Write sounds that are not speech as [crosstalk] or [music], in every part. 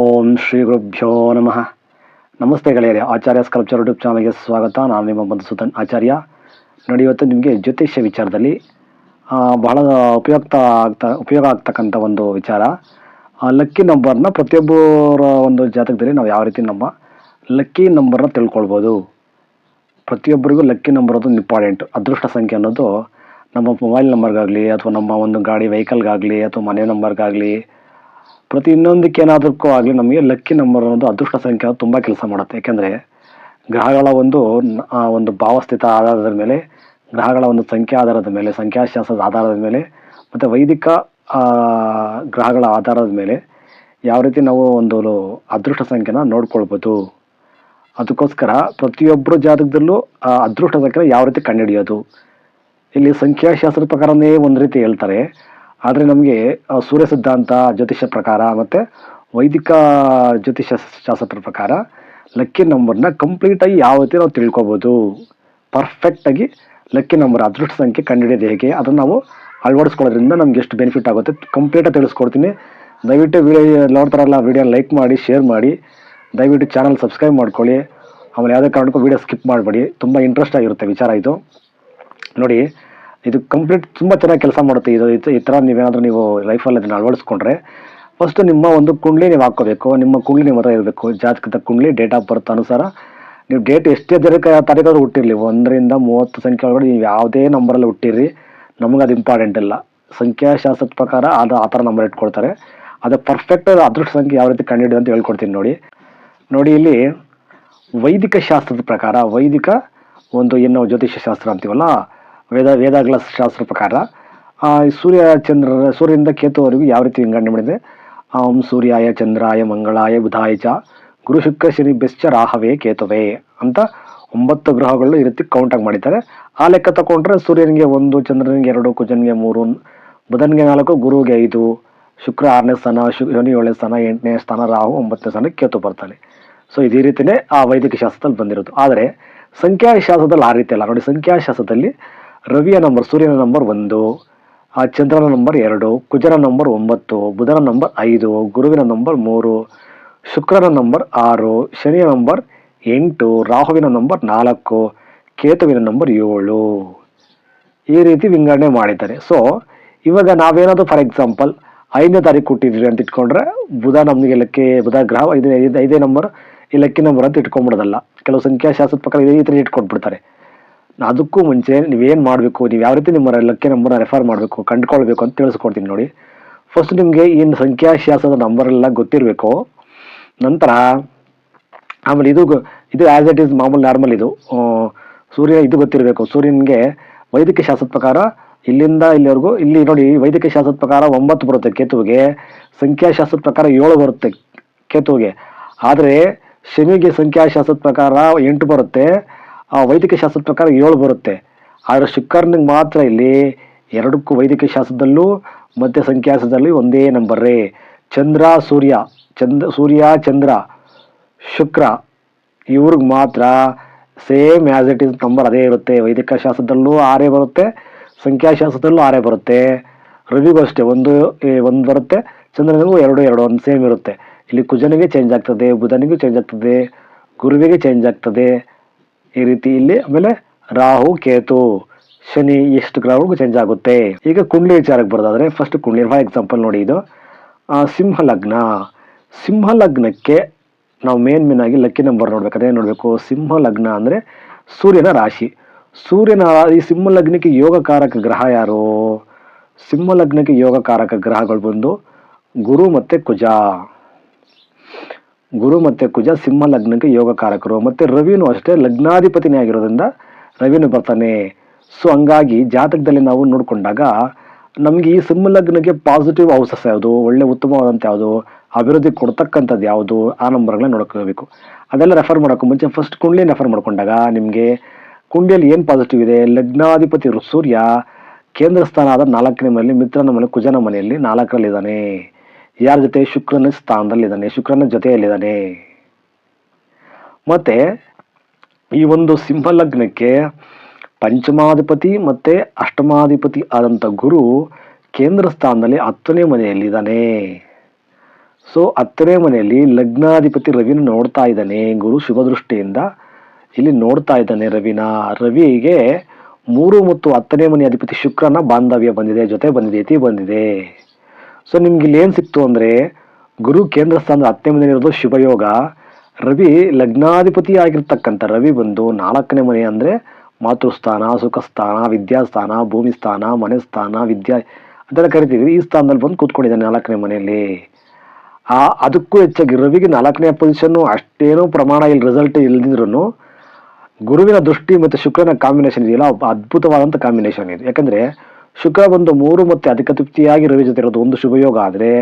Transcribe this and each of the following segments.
ಓಂ ಶ್ರೀ ಗುರುಭ್ಯೋ ನಮಃ. ನಮಸ್ತೆ ಗೆಳೆಯರೆ, ಆಚಾರ್ಯ ಸ್ಕಲ್ಪ್ಚರ್ ಯೂಟ್ಯೂಬ್ ಚಾನಲ್ಗೆ ಸ್ವಾಗತ. ನಾನು ನಿಮ್ಮ ಮಧುಸೂದನ್ ಆಚಾರ್ಯ. ನೋಡಿ, ಇವತ್ತು ನಿಮಗೆ ಜ್ಯೋತಿಷ್ಯ ವಿಚಾರದಲ್ಲಿ ಬಹಳ ಉಪಯುಕ್ತ ಆಗ್ತಾ, ಉಪಯೋಗ ಆಗ್ತಕ್ಕಂಥ ಒಂದು ವಿಚಾರ. ಲಕ್ಕಿ ನಂಬರ್ನ ಪ್ರತಿಯೊಬ್ಬರ ಒಂದು ಜಾತಕದಲ್ಲಿ ನಾವು ಯಾವ ರೀತಿ ನಮ್ಮ ಲಕ್ಕಿ ನಂಬರ್ನ ತಿಳ್ಕೊಳ್ಬೋದು. ಪ್ರತಿಯೊಬ್ಬರಿಗೂ ಲಕ್ಕಿ ನಂಬರ್ ಅದು ಇಂಪಾರ್ಟೆಂಟ್ ಅದೃಷ್ಟ ಸಂಖ್ಯೆ ಅನ್ನೋದು ನಮ್ಮ ಮೊಬೈಲ್ ನಂಬರ್ಗಾಗಲಿ ಅಥವಾ ನಮ್ಮ ಒಂದು ಗಾಡಿ ವೆಹಿಕಲ್ಗಾಗಲಿ ಅಥವಾ ಮನೆ ನಂಬರ್ಗಾಗಲಿ ಪ್ರತಿ ಇನ್ನೊಂದಕ್ಕೆ ಏನಾದಕ್ಕೂ ಆಗಲಿ ನಮಗೆ ಲಕ್ಕಿ ನಂಬರ್ ಅನ್ನೋದು ಅದೃಷ್ಟ ಸಂಖ್ಯೆ ತುಂಬ ಕೆಲಸ ಮಾಡುತ್ತೆ. ಯಾಕೆಂದರೆ ಗ್ರಹಗಳ ಒಂದು ಒಂದು ಭಾವಸ್ಥಿತ ಆಧಾರದ ಮೇಲೆ, ಗ್ರಹಗಳ ಒಂದು ಸಂಖ್ಯೆ ಆಧಾರದ ಮೇಲೆ, ಸಂಖ್ಯಾಶಾಸ್ತ್ರದ ಆಧಾರದ ಮೇಲೆ, ಮತ್ತು ವೈದಿಕ ಗ್ರಹಗಳ ಆಧಾರದ ಮೇಲೆ ಯಾವ ರೀತಿ ನಾವು ಒಂದು ಅದೃಷ್ಟ ಸಂಖ್ಯೆನ ನೋಡ್ಕೊಳ್ಬೋದು. ಅದಕ್ಕೋಸ್ಕರ ಪ್ರತಿಯೊಬ್ಬರು ಜಾತಕದಲ್ಲೂ ಅದೃಷ್ಟ ಸಂಖ್ಯೆನ ಯಾವ ರೀತಿ ಕಂಡುಹಿಡಿಯೋದು. ಇಲ್ಲಿ ಸಂಖ್ಯಾಶಾಸ್ತ್ರದ ಪ್ರಕಾರನೇ ಒಂದು ರೀತಿ ಹೇಳ್ತಾರೆ. ಆದರೆ ನಮಗೆ ಸೂರ್ಯ ಸಿದ್ಧಾಂತ, ಜ್ಯೋತಿಷ್ಯ ಪ್ರಕಾರ ಮತ್ತು ವೈದಿಕ ಜ್ಯೋತಿಷ್ಯ ಶಾಸ್ತ್ರ ಪ್ರಕಾರ ಲಕ್ಕಿ ನಂಬರ್ನ ಕಂಪ್ಲೀಟಾಗಿ ಯಾವ ರೀತಿ ನಾವು ತಿಳ್ಕೊಬೋದು. ಪರ್ಫೆಕ್ಟಾಗಿ ಲಕ್ಕಿ ನಂಬರ್, ಅದೃಷ್ಟ ಸಂಖ್ಯೆ ಕಂಡುಹಿಡಿಯೋದು ಹೇಗೆ, ಅದನ್ನು ನಾವು ಅಳವಡಿಸ್ಕೊಳ್ಳೋದ್ರಿಂದ ನಮ್ಗೆ ಎಷ್ಟು ಬೆನಿಫಿಟ್ ಆಗುತ್ತೆ ಕಂಪ್ಲೀಟಾಗಿ ತಿಳಿಸ್ಕೊಡ್ತೀನಿ. ದಯವಿಟ್ಟು ವಿಡಿಯೋ ನೋಡ್ತಾರಲ್ಲ ವಿಡಿಯೋ ಲೈಕ್ ಮಾಡಿ ಶೇರ್ ಮಾಡಿ. ದಯವಿಟ್ಟು ಚಾನಲ್ ಸಬ್ಸ್ಕ್ರೈಬ್ ಮಾಡ್ಕೊಳ್ಳಿ. ಆಮೇಲೆ ಯಾವುದೇ ಕಾರಣಕ್ಕೂ ವೀಡಿಯೋ ಸ್ಕಿಪ್ ಮಾಡಬೇಡಿ. ತುಂಬ ಇಂಟ್ರೆಸ್ಟ್ ಆಗಿರುತ್ತೆ ವಿಚಾರ ಇದು. ನೋಡಿ ಇದು ಕಂಪ್ಲೀಟ್ ತುಂಬ ಚೆನ್ನಾಗಿ ಕೆಲಸ ಮಾಡುತ್ತೆ. ಇದು ಈ ಥರ ನೀವೇನಾದರೂ ನೀವು ಲೈಫಲ್ಲಿ ಅದನ್ನು ಅಳವಡಿಸ್ಕೊಂಡ್ರೆ ಫಸ್ಟು ನಿಮ್ಮ ಒಂದು ಕುಂಡ್ಲಿ ನೀವು ಹಾಕ್ಕೋಬೇಕು ನಿಮ್ಮ ಕುಂಡ್ಲಿ ನಿಮ್ಮ ಹತ್ರ ಇರಬೇಕು. ಜಾತಕದ ಕುಂಡ್ಲಿ ಡೇಟ್ ಆಫ್ ಬರ್ತ್ ಅನುಸಾರ. ನೀವು ಡೇಟ್ ಎಷ್ಟೇ ದಿನಕ್ಕ ತಾರೀಕಾದ್ರೂ ಹುಟ್ಟಿರಲಿ. ಒಂದರಿಂದ ಮೂವತ್ತು ಸಂಖ್ಯೆ ಒಳಗಡೆ ನೀವು ಯಾವುದೇ ನಂಬರಲ್ಲಿ ಹುಟ್ಟಿರಿ ನಮಗೆ ಅದು ಇಂಪಾರ್ಟೆಂಟ್ ಇಲ್ಲ. ಸಂಖ್ಯಾಶಾಸ್ತ್ರದ ಪ್ರಕಾರ ಅದು ಆ ಥರ ನಂಬರ್ ಇಟ್ಕೊಳ್ತಾರೆ. ಅದು ಪರ್ಫೆಕ್ಟ್ ಅದೃಷ್ಟ ಸಂಖ್ಯೆ ಯಾವ ರೀತಿ ಕಂಡುಹಿಡಿದು ಅಂತ ಹೇಳ್ಕೊಡ್ತೀನಿ ನೋಡಿ. ನೋಡಿ ಇಲ್ಲಿ ವೈದಿಕ ಶಾಸ್ತ್ರದ ಪ್ರಕಾರ, ವೈದಿಕ ಒಂದು ಏನು ಜ್ಯೋತಿಷ್ಯ ಶಾಸ್ತ್ರ ಅಂತೀವಲ್ಲ ವೇದ ವೇದಗಳ ಶಾಸ್ತ್ರ ಪ್ರಕಾರ ಸೂರ್ಯ ಚಂದ್ರ, ಸೂರ್ಯನಿಂದ ಕೇತುವರೆಗೂ ಯಾವ ರೀತಿ ವಿಂಗಡಣೆ ಮಾಡಿದೆ? ಓಂ ಸೂರ್ಯಾಯ ಚಂದ್ರಾಯ ಮಂಗಳಾಯ ಬುಧಾಯ ಚ, ಗುರು ಶುಕ್ರ ಶನಿ ಬೆಶ್ಚ ರಾಹವೇ ಕೇತುವೆ ಅಂತ ಒಂಬತ್ತು ಗ್ರಹಗಳು ಈ ರೀತಿ ಕೌಂಟಾಗಿ ಮಾಡಿದ್ದಾರೆ. ಆ ಲೆಕ್ಕ ತಗೊಂಡ್ರೆ ಸೂರ್ಯನಿಗೆ ಒಂದು, ಚಂದ್ರನಿಗೆ ಎರಡು, ಕುಜನಿಗೆ ಮೂರು, ಬುಧನಿಗೆ ನಾಲ್ಕು, ಗುರುವಿಗೆ ಐದು, ಶುಕ್ರ ಆರನೇ ಸ್ಥಾನ, ಶು, ಶನಿ ಏಳನೇ ಸ್ಥಾನ, ಎಂಟನೇ ಸ್ಥಾನ, ರಾಹು ಒಂಬತ್ತನೇ ಸ್ಥಾನ ಕೇತು ಬರ್ತಾನೆ. ಸೊ ಇದೇ ರೀತಿಯೇ ಆ ವೈದಿಕ ಶಾಸ್ತ್ರದಲ್ಲಿ ಬಂದಿರೋದು. ಆದರೆ ಸಂಖ್ಯಾಶಾಸ್ತ್ರದಲ್ಲಿ ಆ ರೀತಿ ಅಲ್ಲ. ನೋಡಿ, ಸಂಖ್ಯಾಶಾಸ್ತ್ರದಲ್ಲಿ ರವಿಯ ನಂಬರ್ ಸೂರ್ಯನ ನಂಬರ್ ಒಂದು, ಆ ಚಂದ್ರನ ನಂಬರ್ ಎರಡು, ಕುಜನ ನಂಬರ್ ಒಂಬತ್ತು, ಬುಧನ ನಂಬರ್ ಐದು, ಗುರುವಿನ ನಂಬರ್ ಮೂರು, ಶುಕ್ರನ ನಂಬರ್ ಆರು, ಶನಿಯ ನಂಬರ್ ಎಂಟು, ರಾಹುವಿನ ನಂಬರ್ ನಾಲ್ಕು, ಕೇತುವಿನ ನಂಬರ್ ಏಳು. ಈ ರೀತಿ ವಿಂಗಡಣೆ ಮಾಡಿದ್ದಾರೆ. ಸೊ ಇವಾಗ ನಾವೇನಾದರೂ ಫಾರ್ ಎಕ್ಸಾಂಪಲ್ ಐದನೇ ತಾರೀಕು ಕೊಟ್ಟಿದ್ದೀರಿ ಅಂತ ಇಟ್ಕೊಂಡ್ರೆ ಬುಧ ನಮಗೆ ಲೆಕ್ಕೆ ಬುಧ ಗ್ರಹ ಐದನೇ ಐದು ಐದೇ ನಂಬರ್ ಈ ಲಕ್ಕಿ ನಂಬರ್ ಅಂತ ಇಟ್ಕೊಂಡ್ಬಿಡೋದಲ್ಲ. ಕೆಲವು ಸಂಖ್ಯಾಶಾಸ್ತ್ರದ ಪ್ರಕಾರ ಇದೇ ರೀತಿ ಇಟ್ಕೊಂಡ್ಬಿಡ್ತಾರೆ ಅದಕ್ಕೂ ಮುಂಚೆ ನೀವೇನು ಮಾಡಬೇಕು, ನೀವು ಯಾವ ರೀತಿ ನಿಮ್ಮ ಲಕ್ಕಿ ನಂಬರ್ನ ರೆಫರ್ ಮಾಡಬೇಕು, ಕಂಡುಕೊಳ್ಬೇಕು ಅಂತ ತಿಳಿಸ್ಕೊಡ್ತೀನಿ ನೋಡಿ. ಫಸ್ಟ್ ನಿಮಗೆ ಈ ಸಂಖ್ಯಾಶಾಸ್ತ್ರದ ನಂಬರ್ ಎಲ್ಲ ಗೊತ್ತಿರಬೇಕು. ನಂತರ ಆಮೇಲೆ ಇದು ಇದು ಆ್ಯಸ್ ಇಟ್ ಈಸ್ ಮಾಮೂಲಿ ನಾರ್ಮಲ್ ಇದು. ಸೂರ್ಯ ಇದು ಗೊತ್ತಿರಬೇಕು. ಸೂರ್ಯನಿಗೆ ವೈದಿಕ ಶಾಸ್ತ್ರದ ಪ್ರಕಾರ ಇಲ್ಲಿಂದ ಇಲ್ಲಿವರೆಗೂ, ಇಲ್ಲಿ ನೋಡಿ ವೈದಿಕ ಶಾಸ್ತ್ರದ ಪ್ರಕಾರ ಒಂಬತ್ತು ಬರುತ್ತೆ ಕೇತುವಿಗೆ, ಸಂಖ್ಯಾಶಾಸ್ತ್ರದ ಪ್ರಕಾರ ಏಳು ಬರುತ್ತೆ ಕೇತುವಿಗೆ. ಆದರೆ ಶನಿಗೆ ಸಂಖ್ಯಾಶಾಸ್ತ್ರದ ಪ್ರಕಾರ ಎಂಟು ಬರುತ್ತೆ. ಆ ವೈದಿಕ ಶಾಸ್ತ್ರದ ಪ್ರಕಾರ ಏಳು ಬರುತ್ತೆ. ಆದರೆ ಶುಕ್ರನಿಗೆ ಮಾತ್ರ ಇಲ್ಲಿ ಎರಡಕ್ಕೂ ವೈದಿಕ ಶಾಸ್ತ್ರದಲ್ಲೂ ಮತ್ತು ಸಂಖ್ಯಾಶಾಸ್ತ್ರದಲ್ಲಿ ಒಂದೇ ನಂಬರ್ರೇ ಚಂದ್ರ, ಸೂರ್ಯ ಚಂದ್ರ ಸೂರ್ಯ, ಚಂದ್ರ, ಶುಕ್ರ, ಇವ್ರಿಗೆ ಮಾತ್ರ same as it is number ಅದೇ ಇರುತ್ತೆ. ವೈದಿಕ ಶಾಸ್ತ್ರದಲ್ಲೂ ಆರೇ ಬರುತ್ತೆ, ಸಂಖ್ಯಾಶಾಸ್ತ್ರದಲ್ಲೂ ಆರೇ ಬರುತ್ತೆ. ರವಿಗೂ ಅಷ್ಟೇ, ಒಂದು ಒಂದು ಬರುತ್ತೆ, ಚಂದ್ರನಿಗೂ ಎರಡು ಎರಡು, ಒಂದು ಸೇಮ್ ಇರುತ್ತೆ. ಇಲ್ಲಿ ಕುಜನಿಗೆ ಚೇಂಜ್ ಆಗ್ತದೆ, ಬುಧನಿಗೂ ಚೇಂಜ್ ಆಗ್ತದೆ, ಗುರುವಿಗೆ ಚೇಂಜ್ ಆಗ್ತದೆ. ಈ ರೀತಿ ಇಲ್ಲಿ ಆಮೇಲೆ ರಾಹು, ಕೇತು, ಶನಿ ಎಷ್ಟು ಗ್ರಹಗಳಿಗೂ ಚೇಂಜ್ ಆಗುತ್ತೆ. ಈಗ ಕುಂಡ್ಲಿ ವಿಚಾರಕ್ಕೆ ಬರೋದಾದ್ರೆ ಫಸ್ಟ್ ಕುಂಡ್ಲಿ ಫಾರ್ ಎಕ್ಸಾಂಪಲ್ ನೋಡಿ ಇದು. ಸಿಂಹ ಲಗ್ನ ಸಿಂಹ ಲಗ್ನಕ್ಕೆ ನಾವು ಮೇನ್ ಮೇನ್ ಆಗಿ ಲಕ್ಕಿ ನಂಬರ್ ನೋಡ್ಬೇಕಾದ್ರೆ ಅದೇ ನೋಡಬೇಕು? ಸಿಂಹ ಲಗ್ನ ಅಂದರೆ ಸೂರ್ಯನ ರಾಶಿ. ಸೂರ್ಯನ ಈ ಸಿಂಹ ಲಗ್ನಕ್ಕೆ ಯೋಗಕಾರಕ ಗ್ರಹ ಯಾರು? ಸಿಂಹ ಲಗ್ನಕ್ಕೆ ಯೋಗಕಾರಕ ಗ್ರಹಗಳು ಬಂದು ಗುರು ಮತ್ತು ಕುಜ. ಗುರು ಮತ್ತು ಕುಜ ಸಿಂಹ ಲಗ್ನಕ್ಕೆ ಯೋಗಕಾರಕರು ಮತ್ತು ರವಿನೂ ಅಷ್ಟೇ ಲಗ್ನಾಧಿಪತಿನೇ ಆಗಿರೋದ್ರಿಂದ ರವಿನೂ ಬರ್ತಾನೆ. ಸೊ ಹಂಗಾಗಿ ಜಾತಕದಲ್ಲಿ ನಾವು ನೋಡಿಕೊಂಡಾಗ ನಮಗೆ ಈ ಸಿಂಹ ಲಗ್ನಕ್ಕೆ ಪಾಸಿಟಿವ್ ಹೌಸಸ್ ಯಾವುದು? ಒಳ್ಳೆ ಉತ್ತಮವಾದಂಥ ಯಾವುದು? ಅಭಿವೃದ್ಧಿ ಕೊಡ್ತಕ್ಕಂಥದ್ದು ಯಾವುದು? ಆ ನಂಬರ್ಗಳನ್ನ ನೋಡ್ಕೋಬೇಕು. ಅದೆಲ್ಲ ರೆಫರ್ ಮಾಡೋಕ್ಕೂ ಮುಂಚೆ ಫಸ್ಟ್ ಕುಂಡ್ಲಿ ರೆಫರ್ ಮಾಡ್ಕೊಂಡಾಗ ನಿಮಗೆ ಕುಂಡಿಯಲ್ಲಿ ಏನು ಪಾಸಿಟಿವ್ ಇದೆ? ಲಗ್ನಾಧಿಪತಿ ಸೂರ್ಯ ಕೇಂದ್ರ ಸ್ಥಾನ ಆದ ನಾಲ್ಕನೇ ಮನೆಯಲ್ಲಿ, ಮಿತ್ರನ ಮನೆ, ಕುಜನ ಮನೆಯಲ್ಲಿ ನಾಲ್ಕರಲ್ಲಿದ್ದಾನೆ. ಯಾರ ಜೊತೆ ಶುಕ್ರನ ಸ್ಥಾನದಲ್ಲಿದ್ದಾನೆ, ಶುಕ್ರನ ಜೊತೆಯಲ್ಲಿದ್ದಾನೆ? ಮತ್ತೆ ಈ ಒಂದು ಸಿಂಹ ಲಗ್ನಕ್ಕೆ ಪಂಚಮಾಧಿಪತಿ ಮತ್ತೆ ಅಷ್ಟಮಾಧಿಪತಿ ಆದಂಥ ಗುರು ಕೇಂದ್ರ ಸ್ಥಾನದಲ್ಲಿ ಹತ್ತನೇ ಮನೆಯಲ್ಲಿದ್ದಾನೆ ಸೊ ಹತ್ತನೇ ಮನೆಯಲ್ಲಿ ಲಗ್ನಾಧಿಪತಿ ರವಿನ ನೋಡ್ತಾ ಇದ್ದಾನೆ. ಗುರು ಶುಭ ದೃಷ್ಟಿಯಿಂದ ಇಲ್ಲಿ ನೋಡ್ತಾ ಇದ್ದಾನೆ ರವಿನ. ರವಿಗೆ ಮೂರು ಮತ್ತು ಹತ್ತನೇ ಮನೆ ಅಧಿಪತಿ ಶುಕ್ರನ ಬಾಂಧವ್ಯ ಬಂದಿದೆ, ಜೊತೆ ಬಂದಿದೆ ಬಂದಿದೆ. ಸೊ ನಿಮ್ಗೆ ಇಲ್ಲಿ ಏನು ಸಿಕ್ತು ಅಂದ್ರೆ ಗುರು ಕೇಂದ್ರ ಸ್ಥಾನದ ಹತ್ತನೇ ಇರೋದು ಶುಭಯೋಗ ರವಿ ಲಗ್ನಾಧಿಪತಿ ಆಗಿರ್ತಕ್ಕಂಥ ರವಿ ಬಂದು ನಾಲ್ಕನೇ ಮನೆ ಅಂದ್ರೆ ಮಾತೃಸ್ಥಾನ, ಸುಖಸ್ಥಾನ, ವಿದ್ಯಾಸ್ಥಾನ, ಭೂಮಿ ಸ್ಥಾನ, ಮನೆ ಸ್ಥಾನ, ವಿದ್ಯಾ ಅದೆಲ್ಲ ಕರಿತೀವಿ. ಈ ಸ್ಥಾನದಲ್ಲಿ ಬಂದು ಕೂತ್ಕೊಂಡಿದ್ದಾನೆ ನಾಲ್ಕನೇ ಮನೆಯಲ್ಲಿ. ಆ, ಅದಕ್ಕೂ ಹೆಚ್ಚಾಗಿ ರವಿಗೆ ನಾಲ್ಕನೇ ಪೊಸಿಷನ್ ಅಷ್ಟೇನೂ ಪ್ರಮಾಣ ಇಲ್ಲಿ ರಿಸಲ್ಟ್ ಇಲ್ದಿದ್ರು ಗುರುವಿನ ದೃಷ್ಟಿ ಮತ್ತು ಶುಕ್ರನ ಕಾಂಬಿನೇಷನ್ ಇದೆಯಲ್ಲ ಅದ್ಭುತವಾದಂಥ ಕಾಂಬಿನೇಷನ್ ಇದು. ಯಾಕಂದ್ರೆ ಶುಕ್ರ ಬಂದು ಮೂರು ಮತ್ತೆ ಅಧಿಕ ತೃಪ್ತಿಯಾಗಿ ರವಿ ಜೊತೆ ಇರೋದು ಒಂದು ಶುಭಯೋಗ ಆದರೆ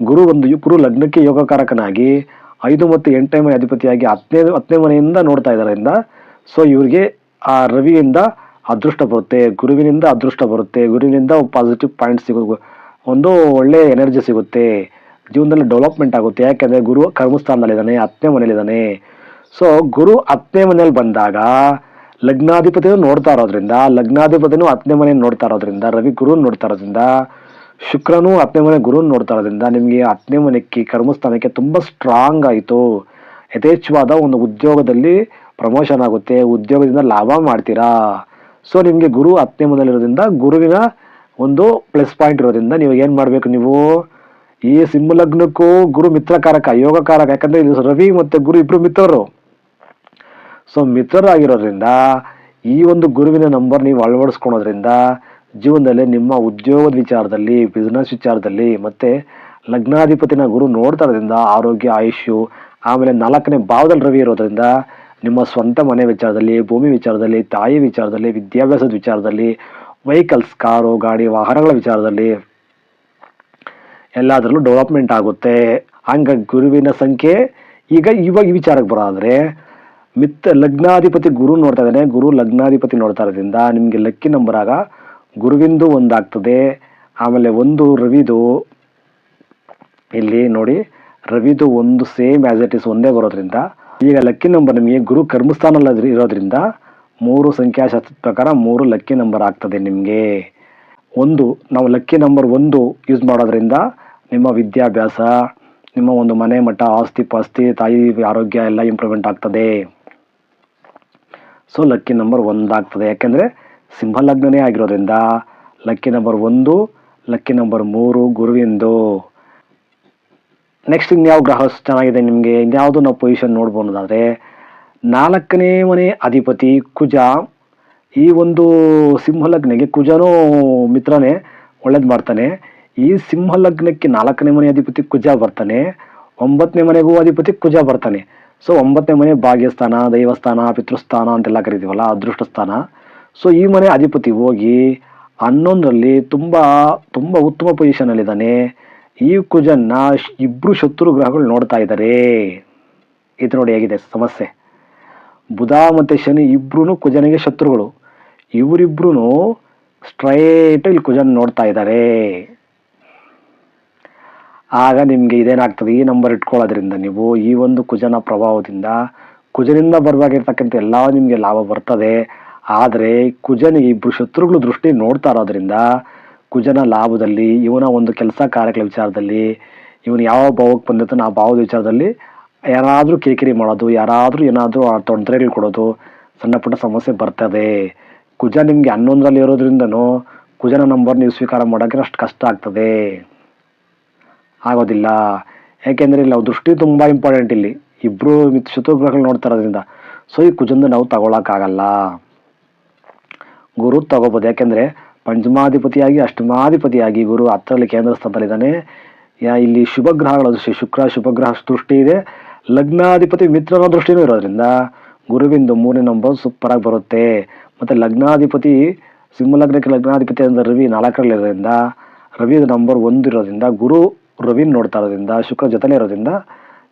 ಗುರು ಒಂದು ಗುರು ಲಗ್ನಕ್ಕೆ ಯೋಗಕಾರಕನಾಗಿ ಐದು ಮತ್ತು ಎಂಟನೇ ಮನೆ ಅಧಿಪತಿಯಾಗಿ ಹತ್ತನೇ ಹತ್ತನೇ ಮನೆಯಿಂದ ನೋಡ್ತಾ ಇದ್ದಾರಿಂದ ಸೊ ಇವರಿಗೆ ಆ ರವಿಯಿಂದ ಅದೃಷ್ಟ ಬರುತ್ತೆ, ಗುರುವಿನಿಂದ ಅದೃಷ್ಟ ಬರುತ್ತೆ, ಗುರುವಿನಿಂದ ಪಾಸಿಟಿವ್ ಪಾಯಿಂಟ್ ಸಿಗೋ ಒಂದು ಒಳ್ಳೆ ಎನರ್ಜಿ ಸಿಗುತ್ತೆ, ಜೀವನದಲ್ಲಿ ಡೆವಲಪ್ಮೆಂಟ್ ಆಗುತ್ತೆ. ಯಾಕೆಂದರೆ ಗುರು ಕರ್ಮಸ್ಥಾನದಲ್ಲಿದ್ದಾನೆ, ಹತ್ತನೇ ಮನೇಲಿದ್ದಾನೆ ಸೊ ಗುರು ಹತ್ತನೇ ಮನೇಲಿ ಬಂದಾಗ ಲಗ್ನಾಧಿಪತಿನೂ ನೋಡ್ತಾ ಇರೋದ್ರಿಂದ, ಲಗ್ನಾಧಿಪತಿನೂ ಹತ್ತನೇ ಮನೆ ನೋಡ್ತಾ ಇರೋದ್ರಿಂದ, ರವಿ ಗುರು ನೋಡ್ತಾ ಇರೋದ್ರಿಂದ, ಶುಕ್ರನು ಹತ್ತನೇ ಮನೆ ಗುರು ನೋಡ್ತಾ ಇರೋದ್ರಿಂದ ನಿಮಗೆ ಹತ್ತನೇ ಮನೆಗೆ ಕರ್ಮಸ್ಥಾನಕ್ಕೆ ತುಂಬಾ ಸ್ಟ್ರಾಂಗ್ ಆಯಿತು. ಯಥೇಚ್ಛವಾದ ಒಂದು ಉದ್ಯೋಗದಲ್ಲಿ ಪ್ರಮೋಷನ್ ಆಗುತ್ತೆ, ಉದ್ಯೋಗದಿಂದ ಲಾಭ ಮಾಡ್ತೀರಾ? ಸೊ ನಿಮಗೆ ಗುರು ಹತ್ತನೇ ಮನೆಯಲ್ಲಿರೋದ್ರಿಂದ ಗುರುವಿನ ಒಂದು ಪ್ಲಸ್ ಪಾಯಿಂಟ್ ಇರೋದ್ರಿಂದ ನೀವು ಏನು ಮಾಡಬೇಕು ನೀವು? ಈ ಸಿಂಹ ಲಗ್ನಕ್ಕೂ ಗುರು ಮಿತ್ರಕಾರಕ, ಯೋಗಕಾರಕ, ಯಾಕಂದ್ರೆ ಇದು ರವಿ ಮತ್ತೆ ಗುರು ಇಬ್ಬರು ಮಿತ್ರರು. ಸೊ ಮಿತ್ರರಾಗಿರೋದ್ರಿಂದ, ಈ ಒಂದು ಗುರುವಿನ ನಂಬರ್ ನೀವು ಅಳವಡಿಸ್ಕೊಳೋದ್ರಿಂದ, ಜೀವನದಲ್ಲಿ ನಿಮ್ಮ ಉದ್ಯೋಗದ ವಿಚಾರದಲ್ಲಿ ಬಿಸ್ನೆಸ್ ವಿಚಾರದಲ್ಲಿ, ಮತ್ತೆ ಲಗ್ನಾಧಿಪತಿನ ಗುರು ನೋಡ್ತಾ ಇರೋದ್ರಿಂದ ಆರೋಗ್ಯ, ಆಯುಷ್ಯು, ಆಮೇಲೆ ನಾಲ್ಕನೇ ಭಾವದಲ್ಲಿ ರವಿ ಇರೋದ್ರಿಂದ, ನಿಮ್ಮ ಸ್ವಂತ ಮನೆ ವಿಚಾರದಲ್ಲಿ, ಭೂಮಿ ವಿಚಾರದಲ್ಲಿ, ತಾಯಿ ವಿಚಾರದಲ್ಲಿ, ವಿದ್ಯಾಭ್ಯಾಸದ ವಿಚಾರದಲ್ಲಿ ವೆಹಿಕಲ್ಸ್ ಕಾರು, ಗಾಡಿ, ವಾಹನಗಳ ವಿಚಾರದಲ್ಲಿ ಎಲ್ಲದರಲ್ಲೂ ಡೆವಲಪ್ಮೆಂಟ್ ಆಗುತ್ತೆ. ಹಂಗ ಗುರುವಿನ ಸಂಖ್ಯೆ ಈಗ ಇವಾಗ ವಿಚಾರಕ್ಕೆ ಬರೋದಾದ್ರೆ ಮಿತ್ತ ಲಗ್ನಾಧಿಪತಿ ಗುರು ನೋಡ್ತಾ ಇದ್ದಾನೆ. ಗುರು ಲಗ್ನಾಧಿಪತಿ ನೋಡ್ತಾ ಇರೋದ್ರಿಂದ ನಿಮಗೆ ಲಕ್ಕಿ ನಂಬರ್ ಆಗ ಗುರುವಿಂದು ಒಂದಾಗ್ತದೆ. ಆಮೇಲೆ ಒಂದು ರವಿದು, ಇಲ್ಲಿ ನೋಡಿ, ರವಿದು ಒಂದು ಸೇಮ್ ಆ್ಯಸ್ ಇಟ್ ಇಸ್ ಒಂದೇ ಬರೋದ್ರಿಂದ ಈಗ ಲಕ್ಕಿ ನಂಬರ್ ನಿಮಗೆ ಗುರು ಕರ್ಮಸ್ಥಾನಲ್ಲಿ ಇರೋದ್ರಿಂದ ಮೂರು ಸಂಖ್ಯಾಶಾಸ್ತ್ರದ ಪ್ರಕಾರ ಮೂರು ಲಕ್ಕಿ ನಂಬರ್ ಆಗ್ತದೆ ನಿಮಗೆ. ಒಂದು, ನಾವು ಲಕ್ಕಿ ನಂಬರ್ ಒಂದು ಯೂಸ್ ಮಾಡೋದ್ರಿಂದ ನಿಮ್ಮ ವಿದ್ಯಾಭ್ಯಾಸ, ನಿಮ್ಮ ಒಂದು ಮನೆ ಮಠ ಆಸ್ತಿ ಪಾಸ್ತಿ, ತಾಯಿ ಆರೋಗ್ಯ ಎಲ್ಲ ಇಂಪ್ರೂವ್ಮೆಂಟ್ ಆಗ್ತದೆ. ಸೊ ಲಕ್ಕಿ ನಂಬರ್ ಒಂದಾಗ್ತದೆ ಯಾಕೆಂದರೆ ಸಿಂಹ ಲಗ್ನನೇ ಆಗಿರೋದ್ರಿಂದ ಲಕ್ಕಿ ನಂಬರ್ ಒಂದು ಲಕ್ಕಿ ನಂಬರ್ ಮೂರು ಗುರುವಿಂದು. ನೆಕ್ಸ್ಟ್ ಇನ್ಯಾವ ಗ್ರಹ ಚೆನ್ನಾಗಿದೆ ನಿಮಗೆ? ಇನ್ಯಾವುದು ನಾವು ಪೊಸಿಷನ್ ನೋಡ್ಬೋದಾದರೆ ನಾಲ್ಕನೇ ಮನೆ ಅಧಿಪತಿ ಕುಜ. ಈ ಒಂದು ಸಿಂಹ ಲಗ್ನಕ್ಕೆ ಕುಜನೂ ಮಿತ್ರನೇ, ಒಳ್ಳೇದು ಮಾಡ್ತಾನೆ. ಈ ಸಿಂಹ ಲಗ್ನಕ್ಕೆ ನಾಲ್ಕನೇ ಮನೆ ಅಧಿಪತಿ ಕುಜ ಬರ್ತಾನೆ. ಒಂಬತ್ತನೇ ಮನೆಗೂ ಅಧಿಪತಿ ಕುಜ ಬರ್ತಾನೆ. ಸೊ ಒಂಬತ್ತನೇ ಮನೆ ಭಾಗ್ಯಸ್ಥಾನ, ದೈವಸ್ಥಾನ, ಪಿತೃಸ್ಥಾನ ಅಂತೆಲ್ಲ ಕರಿತೀವಲ್ಲ ಅದೃಷ್ಟ ಸ್ಥಾನ ಸೊ ಈ ಮನೆ ಅಧಿಪತಿ ಹೋಗಿ ಹನ್ನೊಂದರಲ್ಲಿ ತುಂಬ ತುಂಬ ಉತ್ತಮ ಪೊಸಿಷನ್ ಅಲ್ಲಿದ್ದಾನೆ. ಈ ಕುಜನ್ನ ಇಬ್ಬರು ಶತ್ರು ಗ್ರಹಗಳು ನೋಡ್ತಾ ಇದ್ದಾರೆ. ಇದು ನೋಡಿ ಹೇಗಿದೆ, ಸಮಸ್ಯೆ. ಬುಧ ಮತ್ತೆ ಶನಿ ಇಬ್ರು ಕುಜನಿಗೆ ಶತ್ರುಗಳು. ಇವರಿಬ್ರು ಸ್ಟ್ರೈಟ್ ಇಲ್ಲಿ ಕುಜನ್ ನೋಡ್ತಾ ಇದ್ದಾರೆ. ಆಗ ನಿಮಗೆ ಇದೇನಾಗ್ತದೆ? ಈ ನಂಬರ್ ಇಟ್ಕೊಳ್ಳೋದ್ರಿಂದ ನೀವು ಈ ಒಂದು ಕುಜನ ಪ್ರಭಾವದಿಂದ ಕುಜನಿಂದ ಬರವಾಗಿರ್ತಕ್ಕಂಥ ಎಲ್ಲ ನಿಮಗೆ ಲಾಭ ಬರ್ತದೆ. ಆದರೆ ಕುಜನ ಇಬ್ಬರು ಶತ್ರುಗಳು ದೃಷ್ಟಿ ನೋಡ್ತಾ ಇರೋದ್ರಿಂದ ಕುಜನ ಲಾಭದಲ್ಲಿ ಇವನ ಒಂದು ಕೆಲಸ ಕಾರ್ಯಗಳ ವಿಚಾರದಲ್ಲಿ ಇವನು ಯಾವ ಭಾವಕ್ಕೆ ಬಂದಿರ್ತಾನೆ ಆ ಭಾವದ ವಿಚಾರದಲ್ಲಿ ಯಾರಾದರೂ ಕಿರಿಕಿರಿ ಮಾಡೋದು, ಯಾರಾದರೂ ಏನಾದರೂ ಆ ತೊಂದರೆಗಳು ಕೊಡೋದು ಸಣ್ಣ ಪುಟ್ಟ ಸಮಸ್ಯೆ ಬರ್ತದೆ. ಕುಜ ನಿಮಗೆ ಹನ್ನೊಂದರಲ್ಲಿ ಇರೋದ್ರಿಂದನೂ ಕುಜನ ನಂಬರ್ ನೀವು ಸ್ವೀಕಾರ ಮಾಡೋಕ್ಕೆ ಅಷ್ಟು ಕಷ್ಟ ಆಗ್ತದೆ. ಆಗೋದಿಲ್ಲ. ಯಾಕೆಂದರೆ ಇಲ್ಲಿ ನಾವು ದೃಷ್ಟಿ ತುಂಬ ಇಂಪಾರ್ಟೆಂಟ್ ಇಲ್ಲಿ. ಇಬ್ಬರು ಮಿತ್ ಶತ್ರುಗ್ರಹಗಳು ನೋಡ್ತಾ ಇರೋದ್ರಿಂದ. ಸೊ ಈ ಕುಜಂದು ನಾವು ತಗೊಳಕ್ಕಾಗಲ್ಲ. ಗುರು ತಗೋಬೋದು. ಯಾಕೆಂದರೆ ಪಂಚಮಾಧಿಪತಿಯಾಗಿ, ಅಷ್ಟಮಾಧಿಪತಿಯಾಗಿ ಗುರು ಹತ್ತರಲ್ಲಿ ಕೇಂದ್ರ ಸ್ಥಾನದಲ್ಲಿದ್ದಾನೆ ಇಲ್ಲಿ ಶುಭ ದೃಷ್ಟಿ ಶುಕ್ರ ಶುಭ ಗ್ರಹ ದೃಷ್ಟಿ ಇದೆ. ಲಗ್ನಾಧಿಪತಿ ಮಿತ್ರನ ದೃಷ್ಟಿನೂ ಇರೋದ್ರಿಂದ ಗುರುವಿಂದು ಮೂರನೇ ನಂಬರ್ ಸೂಪರ್ ಆಗಿ ಬರುತ್ತೆ. ಮತ್ತು ಲಗ್ನಾಧಿಪತಿ, ಸಿಂಹಲಗ್ನಕ್ಕೆ ಲಗ್ನಾಧಿಪತಿ ಅಂದರೆ ರವಿ ನಾಲ್ಕರಲ್ಲಿರೋದ್ರಿಂದ ರವಿ ನಂಬರ್ ಒಂದು ಇರೋದ್ರಿಂದ ಗುರು ರವಿನ್ ನೋಡ್ತಾ ಇರೋದ್ರಿಂದ, ಶುಕ್ರ ಜೊತೆಲೇ ಇರೋದ್ರಿಂದ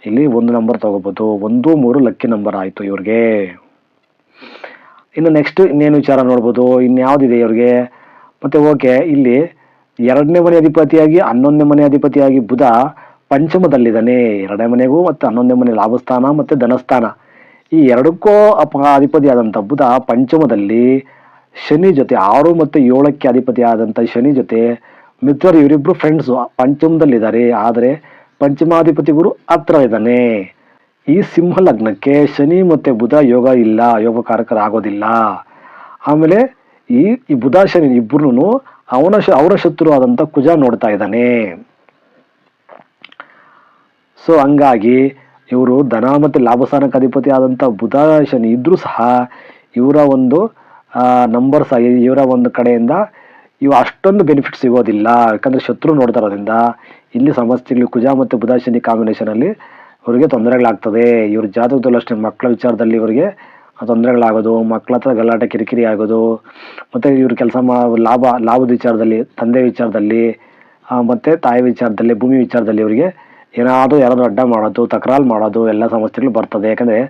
ಇಲ್ಲಿ ಒಂದು ನಂಬರ್ ತಗೋಬಹುದು ಒಂದು ಮೂರು ಲಕ್ಕಿ ನಂಬರ್ ಆಯಿತು ಇವ್ರಿಗೆ. ಇನ್ನು ನೆಕ್ಸ್ಟ್ ಇನ್ನೇನು ವಿಚಾರ ನೋಡ್ಬೋದು? ಇನ್ಯಾವುದಿದೆ ಇವ್ರಿಗೆ? ಮತ್ತು ಓಕೆ ಇಲ್ಲಿ ಎರಡನೇ ಮನೆ ಅಧಿಪತಿಯಾಗಿ, ಹನ್ನೊಂದನೇ ಮನೆ ಅಧಿಪತಿಯಾಗಿ ಬುಧ ಪಂಚಮದಲ್ಲಿದ್ದಾನೆ. ಎರಡನೇ ಮನೆಗೂ ಮತ್ತು ಹನ್ನೊಂದನೇ ಮನೆ ಲಾಭಸ್ಥಾನ ಮತ್ತು ಧನಸ್ಥಾನ. ಈ ಎರಡಕ್ಕೂ ಅಪ ಅಧಿಪತಿಯಾದಂಥ ಬುಧ ಪಂಚಮದಲ್ಲಿ ಶನಿ ಜೊತೆ ಆರು ಮತ್ತು ಏಳಕ್ಕೆ ಅಧಿಪತಿಯಾದಂಥ ಶನಿ ಜೊತೆ ಮಿತ್ರರು ಇವರಿಬ್ರು ಫ್ರೆಂಡ್ಸು ಪಂಚಮದಲ್ಲಿದ್ದಾರೆ. ಆದರೆ ಪಂಚಮಾಧಿಪತಿ ಗುರು ಹತ್ರ ಇದ್ದಾನೆ. ಈ ಸಿಂಹ ಲಗ್ನಕ್ಕೆ ಶನಿ ಮತ್ತೆ ಬುಧ ಯೋಗ ಇಲ್ಲ ಯೋಗಕಾರಕರಾಗೋದಿಲ್ಲ ಆಮೇಲೆ ಈ ಈ ಬುಧ ಶನಿ ಇಬ್ಬರು ಅವನ ಅವರ ಶತ್ರು ಆದಂತ ಕುಜ ನೋಡ್ತಾ ಇದ್ದಾನೆ. ಸೊ ಹಂಗಾಗಿ ಇವರು ಧನ ಮತ್ತು ಲಾಭಸ್ಥಾನಕ್ಕೆ ಅಧಿಪತಿ ಆದಂಥ ಬುಧ ಶನಿ ಇದ್ರೂ ಸಹ ಇವರ ಒಂದು ನಂಬರ್ಸ್ ಇವರ ಒಂದು ಕಡೆಯಿಂದ ಇವು ಅಷ್ಟೊಂದು ಬೆನಿಫಿಟ್ ಸಿಗೋದಿಲ್ಲ. ಯಾಕಂದರೆ ಶತ್ರು ನೋಡ್ತಾ ಇರೋದ್ರಿಂದ ಇಲ್ಲಿ ಸಮಸ್ಯೆಗಳು ಕುಜ ಮತ್ತು ಬುಧ ಶನಿ ಅವರಿಗೆ ತೊಂದರೆಗಳಾಗ್ತದೆ. ಇವ್ರ ಜಾತಕದಲ್ಲೂ ಅಷ್ಟೇ ಮಕ್ಕಳ ವಿಚಾರದಲ್ಲಿ ಇವರಿಗೆ ತೊಂದರೆಗಳಾಗೋದು, ಮಕ್ಕಳ ಹತ್ರ ಗಲಾಟೆ, ಕಿರಿಕಿರಿ ಆಗೋದು, ಮತ್ತು ಇವ್ರ ಕೆಲಸ ಮಾ, ಲಾಭ, ಲಾಭದ ವಿಚಾರದಲ್ಲಿ, ತಂದೆ ವಿಚಾರದಲ್ಲಿ ಮತ್ತು ತಾಯಿ ವಿಚಾರದಲ್ಲಿ, ಭೂಮಿ ವಿಚಾರದಲ್ಲಿ ಇವರಿಗೆ ಏನಾದರೂ ಯಾರಾದರೂ ಅಡ್ಡ ಮಾಡೋದು, ತಕರಾರು ಮಾಡೋದು, ಎಲ್ಲ ಸಮಸ್ಯೆಗಳು ಬರ್ತದೆ. ಯಾಕಂದರೆ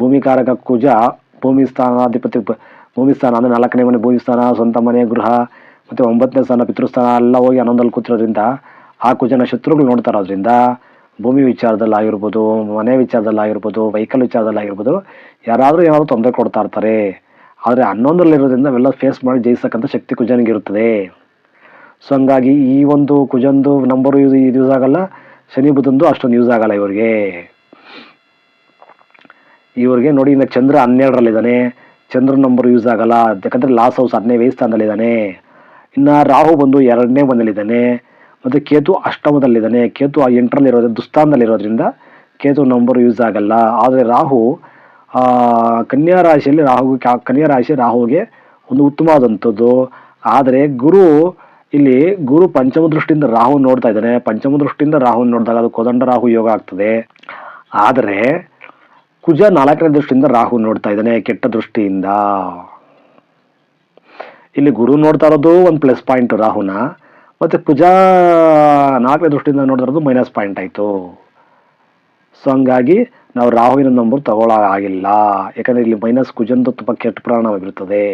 ಭೂಮಿಕಾರಕ ಕುಜ ಭೂಮಿ ಸ್ಥಾನಾಧಿಪತಿ ಭೂಮಿ ಸ್ಥಾನ ಅಂದರೆ ನಾಲ್ಕನೇ ಮನೆ ಭೂಮಿ ಸ್ಥಾನ, ಸ್ವಂತ ಮನೆ, ಗೃಹ ಮತ್ತೆ ಒಂಬತ್ತನೇ ಸ್ಥಾನ, ಪಿತೃಸ್ಥಾನ ಎಲ್ಲ ಹೋಗಿ ಹನ್ನೊಂದಲ್ಲಿ ಕೂತಿರೋದ್ರಿಂದ ಆ ಕುಜನ ಶತ್ರುಗಳು ನೋಡ್ತಾ ಇರೋದ್ರಿಂದ ಭೂಮಿ ವಿಚಾರದಲ್ಲಿ ಆಗಿರ್ಬೋದು, ಮನೆ ವಿಚಾರದಲ್ಲಿ ಆಗಿರ್ಬೋದು ವೆಹಿಕಲ್ ವಿಚಾರದಲ್ಲಿ ಆಗಿರ್ಬೋದು, ಯಾರಾದರೂ ಏನಾದರೂ ತೊಂದರೆ ಕೊಡ್ತಾ ಇರ್ತಾರೆ. ಆದರೆ ಹನ್ನೊಂದರಲ್ಲಿರೋದ್ರಿಂದ ಅವೆಲ್ಲ ಫೇಸ್ ಮಾಡಿ ಜಯಿಸಕ್ಕಂಥ ಶಕ್ತಿ ಕುಜನಿಗೆ ಇರುತ್ತದೆ. ಸೊ ಹಂಗಾಗಿ ಈ ಒಂದು ಕುಜಂದು ನಂಬರು ಯೂಸ್ ಇದು ಯೂಸ್ ಆಗಲ್ಲ, ಶನಿ ಬುಧಂದು ಅಷ್ಟೊಂದು ಯೂಸ್ ಆಗಲ್ಲ ಇವರಿಗೆ. ಇವ್ರಿಗೆ ನೋಡಿ ಇನ್ನು ಚಂದ್ರ ಹನ್ನೆರಡರಲ್ಲಿದ್ದಾನೆ. ಚಂದ್ರ ನಂಬರ್ ಯೂಸ್ ಆಗಲ್ಲ, ಯಾಕಂದರೆ ಲಾಸ್ ಹೌಸ್ ಹದಿನೈದು ಸ್ಥಾನದಲ್ಲಿದ್ದಾನೆ. ಇನ್ನು ರಾಹು ಬಂದು ಎರಡನೇ ಮನೆಯಲ್ಲಿದ್ದಾನೆ ಮತ್ತು ಕೇತು ಅಷ್ಟಮದಲ್ಲಿದ್ದಾನೆ. ಕೇತು ಆ ಎಂಟರಲ್ಲಿರೋದು ದುಸ್ಥಾನದಲ್ಲಿರೋದ್ರಿಂದ ಕೇತು ನಂಬರ್ ಯೂಸ್ ಆಗಲ್ಲ. ಆದರೆ ರಾಹು ಕನ್ಯಾ ರಾಶಿಯಲ್ಲಿ ರಾಹು ಕನ್ಯಾ ರಾಶಿ ರಾಹುಗೆ ಒಂದು ಉತ್ತಮವಾದಂಥದ್ದು. ಆದರೆ ಗುರು, ಇಲ್ಲಿ ಗುರು ಪಂಚಮ ದೃಷ್ಟಿಯಿಂದ ರಾಹು ನೋಡ್ತಾ ಇದ್ದಾನೆ. ಪಂಚಮ ದೃಷ್ಟಿಯಿಂದ ರಾಹು ನೋಡಿದಾಗ ಅದು ಕೋದಂಡ ರಾಹು ಯೋಗ ಆಗ್ತದೆ. ಆದರೆ ಕುಜ ನಾಲ್ಕನೇ ದೃಷ್ಟಿಯಿಂದ ರಾಹು ನೋಡ್ತಾ ಇದ್ದಾನೆ ಕೆಟ್ಟ ದೃಷ್ಟಿಯಿಂದ. ಇಲ್ಲಿ ಗುರು ನೋಡ್ತಾ ಇರೋದು ಒಂದು ಪ್ಲಸ್ ಪಾಯಿಂಟ್ ರಾಹುನ, ಮತ್ತು ಕುಜಾ ನಾಲ್ಕನೇ ದೃಷ್ಟಿಯಿಂದ ನೋಡ್ತಾ ಇರೋದು ಮೈನಸ್ ಪಾಯಿಂಟ್ ಆಯಿತು. ಸೊ ಹಂಗಾಗಿ ನಾವು ರಾಹುವಿನ ನಂಬರ್ ತಗೊಳ್ಳೋ ಆಗಿಲ್ಲ ಯಾಕಂದರೆ ಇಲ್ಲಿ ಮೈನಸ್ ಕುಜಂದು ತುಂಬ ಕೆಟ್ಟ ಪ್ರಾಣವಾಗಿರುತ್ತದೆ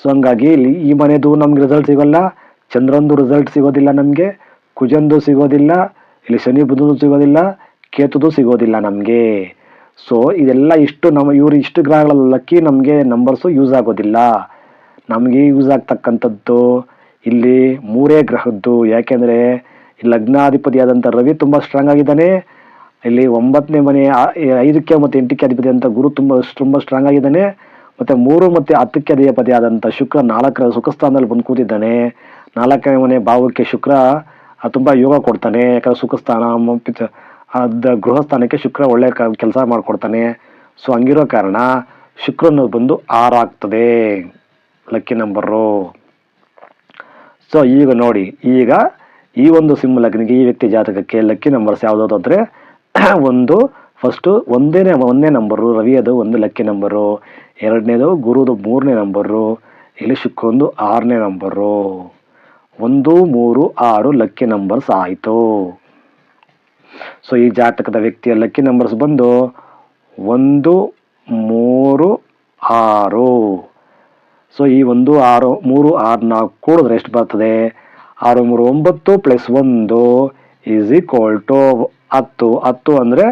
ಸೊ ಹಂಗಾಗಿ ಇಲ್ಲಿ ಈ ಮನೆದು ನಮ್ಗೆ ರಿಸಲ್ಟ್ ಸಿಗೋಲ್ಲ, ಚಂದ್ರಂದು ರಿಸಲ್ಟ್ ಸಿಗೋದಿಲ್ಲ ನಮಗೆ, ಕುಜಂದು ಸಿಗೋದಿಲ್ಲ, ಇಲ್ಲಿ ಶನಿ ಬುಧನೂ ಸಿಗೋದಿಲ್ಲ, ಕೇತುದು ಸಿಗೋದಿಲ್ಲ ನಮಗೆ. ಸೊ ಇದೆಲ್ಲ ಇಷ್ಟು ನಮ್ಮ ಇವರು ಇಷ್ಟು ಗ್ರಹಗಳ ಲಕ್ಕಿ ನಮಗೆ ನಂಬರ್ಸು ಯೂಸ್ ಆಗೋದಿಲ್ಲ. ನಮಗೆ ಯೂಸ್ ಆಗ್ತಕ್ಕಂಥದ್ದು ಇಲ್ಲಿ ಮೂರೇ ಗ್ರಹದ್ದು. ಯಾಕೆಂದರೆ ಲಗ್ನಾಧಿಪತಿ ಲಗ್ನಾಧಿಪತಿಯಾದಂಥ ರವಿ ತುಂಬ ಸ್ಟ್ರಾಂಗ್ ಆಗಿದ್ದಾನೆ. ಇಲ್ಲಿ ಒಂಬತ್ತನೇ ಮನೆ ಐದಕ್ಕೆ ಮತ್ತು ಎಂಟಕ್ಕೆ ಅಧಿಪತಿ ಅಂತ ಗುರು ತುಂಬ ತುಂಬ ಸ್ಟ್ರಾಂಗ್ ಆಗಿದ್ದಾನೆ. ಮತ್ತು ಮೂರು ಮತ್ತು ಹತ್ತಕ್ಕೆ ಅಧಿಪತಿ ಆದಂಥ ಶುಕ್ರ ನಾಲ್ಕರ ಸುಖಸ್ಥಾನದಲ್ಲಿ ಬಂದು ಕೂತಿದ್ದಾನೆ. ನಾಲ್ಕನೇ ಮನೆ ಭಾವಕ್ಕೆ ಶುಕ್ರ ತುಂಬ ಯೋಗ ಕೊಡ್ತಾನೆ. ಯಾಕಂದರೆ ಸುಖಸ್ಥಾನ ಅದ ಗೃಹ ಸ್ಥಾನಕ್ಕೆ ಶುಕ್ರ ಒಳ್ಳೆಯ ಕೆಲಸ ಮಾಡಿಕೊಡ್ತಾನೆ. ಸೊ ಹಂಗಿರೋ ಕಾರಣ ಶುಕ್ರನ ಬಂದು ಆರಾಗ್ತದೆ ಲಕ್ಕಿ ನಂಬರು. ಸೊ ಈಗ ನೋಡಿ, ಈಗ ಈ ಒಂದು ಸಿಂಹ ಲಗ್ನಿಗೆ ಈ ವ್ಯಕ್ತಿ ಜಾತಕಕ್ಕೆ ಲಕ್ಕಿ ನಂಬರ್ಸ್ ಯಾವುದಾದ್ರು ಅಂದರೆ, [coughs] ಒಂದು ಫಸ್ಟು ಒಂದೇನೇ ಒಂದೇ ನಂಬರು, ರವಿಯದು ಒಂದು ಲಕ್ಕಿ ನಂಬರು, ಎರಡನೇದು ಗುರುದು ಮೂರನೇ ನಂಬರು, ಇಲ್ಲಿ ಶುಕ್ರೊಂದು ಆರನೇ ನಂಬರು. ಒಂದು, ಮೂರು, ಆರು ಲಕ್ಕಿ ನಂಬರ್ಸ್ ಆಯಿತು. ಸೊ ಈ ಜಾತಕದ ವ್ಯಕ್ತಿಯ ಲಕ್ಕಿ ನಂಬರ್ಸ್ ಬಂದು, ಒಂದು, ಮೂರು, ಆರು. ಸೊ ಈ ಒಂದು ಆರು, ಮೂರು, ಆರು, ನಾಲ್ಕು ಕೂಡಿದ್ರೆ ಎಷ್ಟು ಬರ್ತದೆ? ಆರು, ಮೂರು, ಒಂಬತ್ತು ಪ್ಲಸ್ ಒಂದು ಈಸ್ ಈಕ್ವಲ್ ಟು ಹತ್ತು. ಹತ್ತು ಅಂದರೆ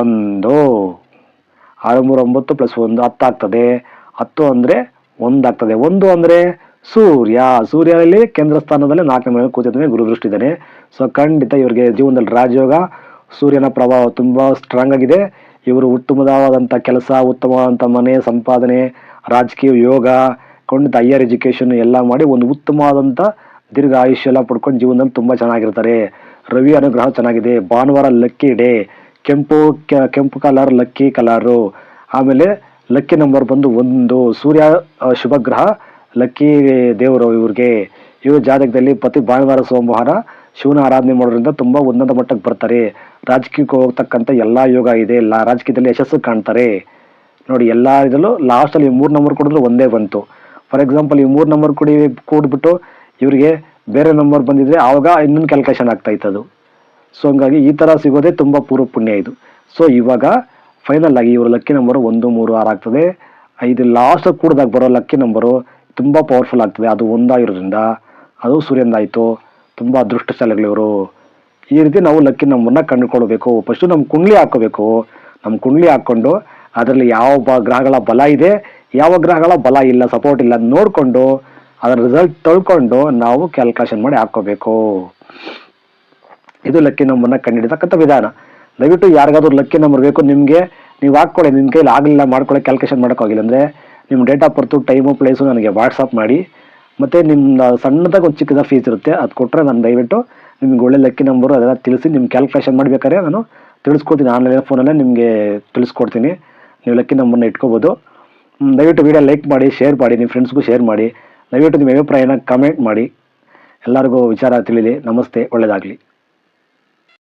ಒಂದು. ಆರು, ಮೂರು, ಒಂಬತ್ತು ಪ್ಲಸ್ ಒಂದು ಹತ್ತು ಆಗ್ತದೆ. ಹತ್ತು ಅಂದರೆ ಒಂದು ಆಗ್ತದೆ. ಒಂದು ಅಂದರೆ ಸೂರ್ಯ. ಸೂರ್ಯನಲ್ಲಿ ಕೇಂದ್ರ ಸ್ಥಾನದಲ್ಲಿ ನಾಲ್ಕನೇ ಮನೆ ಕೂತಿದ್ದಾನೆ ಗುರುದೃಷ್ಟಿ ಇದ್ದಾನೆ ಸೊ ಖಂಡಿತ ಇವರಿಗೆ ಜೀವನದಲ್ಲಿ ರಾಜಯೋಗ, ಸೂರ್ಯನ ಪ್ರಭಾವ ತುಂಬ ಸ್ಟ್ರಾಂಗ್ ಆಗಿದೆ. ಇವರು ಉತ್ತಮವಾದಂಥ ಕೆಲಸ, ಉತ್ತಮವಾದಂಥ ಮನೆ, ಸಂಪಾದನೆ, ರಾಜಕೀಯ ಯೋಗ ಖಂಡಿತ ಹೈಯರ್ ಎಜುಕೇಷನ್ ಎಲ್ಲ ಮಾಡಿ ಒಂದು ಉತ್ತಮವಾದಂಥ ದೀರ್ಘ ಆಯುಷ್ಯ ಎಲ್ಲ ಪಡ್ಕೊಂಡು ಜೀವನದಲ್ಲಿ ತುಂಬ ಚೆನ್ನಾಗಿರ್ತಾರೆ. ರವಿ ಅನುಗ್ರಹ ಚೆನ್ನಾಗಿದೆ. ಭಾನುವಾರ ಲಕ್ಕಿ ಡೇ. ಕೆಂಪು ಕೆಂಪು ಕಲರ್ ಲಕ್ಕಿ ಕಲರು ಆಮೇಲೆ ಲಕ್ಕಿ ನಂಬರ್ ಬಂದು ಒಂದು. ಸೂರ್ಯ ಶುಭಗ್ರಹ, ಲಕ್ಕಿ ದೇವರು ಇವ್ರಿಗೆ. ಇವ್ರ ಜಾತಕದಲ್ಲಿ ಪ್ರತಿ ಭಾನುವಾರ, ಸೋಮವಾರ ಶಿವನ ಆರಾಧನೆ ಮಾಡೋದ್ರಿಂದ ತುಂಬ ಉನ್ನತ ಮಟ್ಟಕ್ಕೆ ಬರ್ತಾರೆ. ರಾಜಕೀಯಕ್ಕೆ ಹೋಗ್ತಕ್ಕಂಥ ಎಲ್ಲ ಯೋಗ ಇದೆ. ಎಲ್ಲ ರಾಜಕೀಯದಲ್ಲಿ ಯಶಸ್ಸು ಕಾಣ್ತಾರೆ. ನೋಡಿ, ಎಲ್ಲ ಇದರಲ್ಲೂ ಲಾಸ್ಟಲ್ಲಿ ಮೂರು ನಂಬರ್ ಕೊಡಿದ್ರು ಒಂದೇ ಬಂತು. ಫಾರ್ ಎಕ್ಸಾಂಪಲ್ ಈ ಮೂರು ನಂಬರ್ ಕೊಡಿ ಕೂಡ್ಬಿಟ್ಟು ಇವರಿಗೆ ಬೇರೆ ನಂಬರ್ ಬಂದಿದ್ರೆ ಆವಾಗ ಇನ್ನೊಂದು ಕ್ಯಾಲ್ಕುಲೇಷನ್ ಆಗ್ತಾ ಇತ್ತು ಅದು ಸೊ ಹಂಗಾಗಿ ಈ ಥರ ಸಿಗೋದೇ ತುಂಬ ಪೂರ್ವ ಪುಣ್ಯ ಇದು. ಸೊ ಇವಾಗ ಫೈನಲ್ ಆಗಿ ಇವರು ಲಕ್ಕಿ ನಂಬರು ಒಂದು, ಮೂರು, ಆರು ಆಗ್ತದೆ. ಇದು ಲಾಸ್ಟ್ ಕೂಡ್ದಾಗ ಬರೋ ಲಕ್ಕಿ ನಂಬರು ತುಂಬ ಪವರ್ಫುಲ್ ಆಗ್ತದೆ. ಅದು ಒಂದಾಗಿರೋದ್ರಿಂದ ಅದು ಸೂರ್ಯಂದಾಯಿತು ತುಂಬ ಅದೃಷ್ಟಶಾಲಿಗಳು ಇವರು. ಈ ರೀತಿ ನಾವು ಲಕ್ಕಿ ನಂಬರ್ನ ಕಂಡುಕೊಳ್ಬೇಕು ಫಸ್ಟು ನಮ್ಮ ಕುಂಡ್ಲಿ ಹಾಕೋಬೇಕು ನಮ್ಮ ಕುಂಡ್ಲಿ ಹಾಕ್ಕೊಂಡು ಅದರಲ್ಲಿ ಯಾವ ಗ್ರಹಗಳ ಬಲ ಇದೆ ಯಾವ ಗ್ರಹಗಳ ಬಲ ಇಲ್ಲ ಸಪೋರ್ಟ್ ಇಲ್ಲ ನೋಡಿಕೊಂಡು ಅದರ ರಿಸಲ್ಟ್ ತೊಳ್ಕೊಂಡು ನಾವು ಕ್ಯಾಲ್ಕುಲೇಷನ್ ಮಾಡಿ ಹಾಕೋಬೇಕು ಇದು ಲಕ್ಕಿ ನಂಬರ್ನ ಕಂಡುಹಿಡಿತಕ್ಕಂಥ ವಿಧಾನ. ದಯವಿಟ್ಟು ಯಾರಿಗಾದ್ರೂ ಲಕ್ಕಿ ನಂಬರ್ ಬೇಕು, ನಿಮಗೆ, ನೀವು ಹಾಕ್ಕೊಳ್ಳಿ ನಿಮ್ಮ ಕೈಲಿ ಆಗಲಿಲ್ಲ ಮಾಡ್ಕೊಳ್ಳಿ ಕ್ಯಾಲ್ಕುಲೇಷನ್ ಮಾಡೋಕ್ಕಾಗಿಲ್ಲ ಅಂದರೆ ನಿಮ್ಮ date of birth time place ನನಗೆ ವಾಟ್ಸಪ್ ಮಾಡಿ. ಮತ್ತು ನಿಮ್ಮ ಸಣ್ಣದಾಗಿ ಒಂದು ಚಿಕ್ಕದ ಫೀಸ್ ಇರುತ್ತೆ, ಅದು ಕೊಟ್ಟರೆ ನಾನು ದಯವಿಟ್ಟು ನಿಮ್ಗೆ ಒಳ್ಳೆ ಲಕ್ಕಿ ನಂಬರು ಅದೆಲ್ಲ ತಿಳಿಸಿ ನಿಮ್ಮ ಕ್ಯಾಲ್ಕುಲೇಷನ್ ಮಾಡಬೇಕಾದ್ರೆ ನಾನು ತಿಳಿಸ್ಕೊಡ್ತೀನಿ. ಆನ್ಲೈನ್ ಫೋನಲ್ಲೇ ನಿಮಗೆ ತಿಳಿಸ್ಕೊಡ್ತೀನಿ. ನೀವು ಲಕ್ಕಿ ನಂಬರ್ನ ಇಟ್ಕೋಬೋದು. ದಯವಿಟ್ಟು ವಿಡಿಯೋ ಲೈಕ್ ಮಾಡಿ ಶೇರ್ ಮಾಡಿ ನಿಮ್ಮ ಫ್ರೆಂಡ್ಸ್ಗೂ ಶೇರ್ ಮಾಡಿ. ದಯವಿಟ್ಟು ನಿಮ್ಮ ಅಭಿಪ್ರಾಯನ ಕಮೆಂಟ್ ಮಾಡಿ. ಎಲ್ಲರಿಗೂ ವಿಚಾರ ತಿಳಿಲಿ. ನಮಸ್ತೆ. ಒಳ್ಳೆಯದಾಗಲಿ